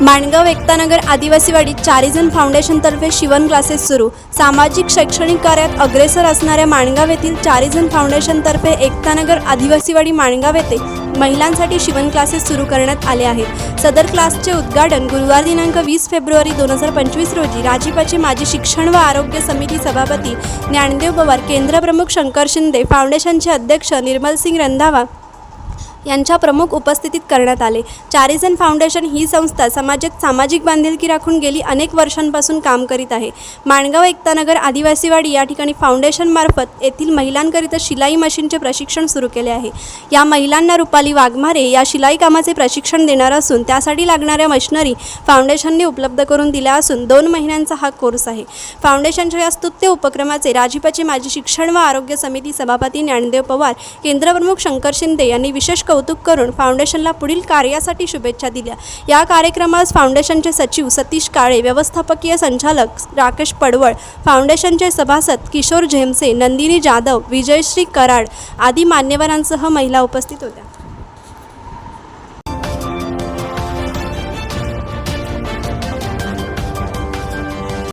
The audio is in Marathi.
माणगाव एकतानगर आदिवासीवाडीत चारिझन फाउंडेशनतर्फे शिवण क्लासेस सुरू. सामाजिक शैक्षणिक कार्यात अग्रेसर असणाऱ्या माणगाव येथील चारिझन फाउंडेशनतर्फे एकतानगर आदिवासीवाडी माणगाव येथे महिलांसाठी शिवण क्लासेस सुरू करण्यात आले आहेत. सदर क्लासचे उद्घाटन गुरुवार दिनांक वीस फेब्रुवारी दोन हजार पंचवीस रोजी राजीपाचे माजी शिक्षण व आरोग्य समिती सभापती ज्ञानदेव पवार केंद्रप्रमुख शंकर शिंदे फाउंडेशनचे अध्यक्ष निर्मलसिंग रंधावा यांच्या प्रमुख उपस्थितीत करण्यात आले. चारिझन फाउंडेशन ही संस्था समाजात सामाजिक बांधिलकी राखून गेली अनेक वर्षांपासून काम करीत आहे. माणगाव एकतानगर आदिवासीवाडी या ठिकाणी फाउंडेशनमार्फत येथील महिलांकरिता शिलाई मशीनचे प्रशिक्षण सुरू केले आहे. या महिलांना रुपाली वाघमारे या शिलाई कामाचे प्रशिक्षण देणार असून त्यासाठी लागणाऱ्या मशिनरी फाउंडेशनने उपलब्ध करून दिल्या असून दोन महिन्यांचा हा कोर्स आहे. फाउंडेशनच्या या स्तुत्य उपक्रमाचे राजीपाचे माजी शिक्षण व आरोग्य समिती सभापती ज्ञानदेव पवार केंद्रप्रमुख शंकर शिंदे यांनी विशेष कौतुक करून फाउंडेशनला पुढील कार्यासाठी शुभेच्छा दिल्या. या कार्यक्रमास फाउंडेशनचे सचिव सतीश काळे व्यवस्थापकीय संचालक राकेश पडवळ फाउंडेशनचे सभासद किशोर झेमसे नंदिनी जाधव विजयश्री कराड आदी मान्यवरांसह महिला उपस्थित होत्या.